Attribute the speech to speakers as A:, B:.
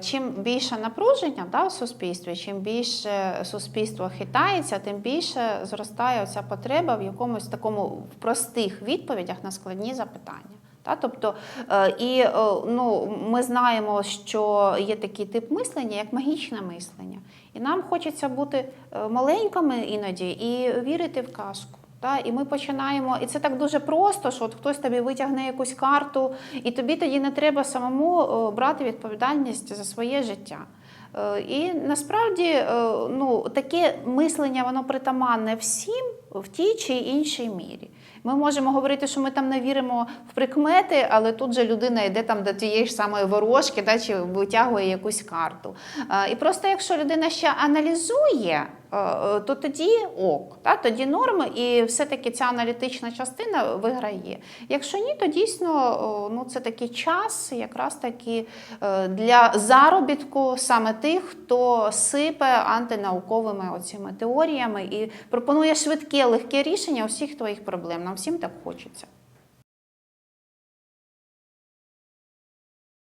A: Чим більше напруження да, в суспільстві, чим більше суспільство хитається, тим більше зростає оця потреба в якомусь такому в простих відповідях на складні запитання. Та, тобто, е, і е, ну, ми знаємо, що є такий тип мислення, як магічне мислення. І нам хочеться бути е, маленькими іноді і вірити в казку. Та, і ми починаємо, і це так дуже просто, що от хтось тобі витягне якусь карту, і тобі тоді не треба самому е, брати відповідальність за своє життя. Е, І насправді е, ну, таке мислення воно притаманне всім в тій чи іншій мірі. Ми можемо говорити, що ми там не віримо в прикмети, але тут же людина йде там до тієї ж самої ворожки, да, чи витягує якусь карту. І просто якщо людина ще аналізує, то тоді ок, та, тоді норми, і все-таки ця аналітична частина виграє. Якщо ні, то дійсно ну, це такий час, якраз таки е, для заробітку саме тих, хто сипе антинауковими оціми теоріями і пропонує швидке, легке рішення усіх твоїх проблем. Нам всім так хочеться.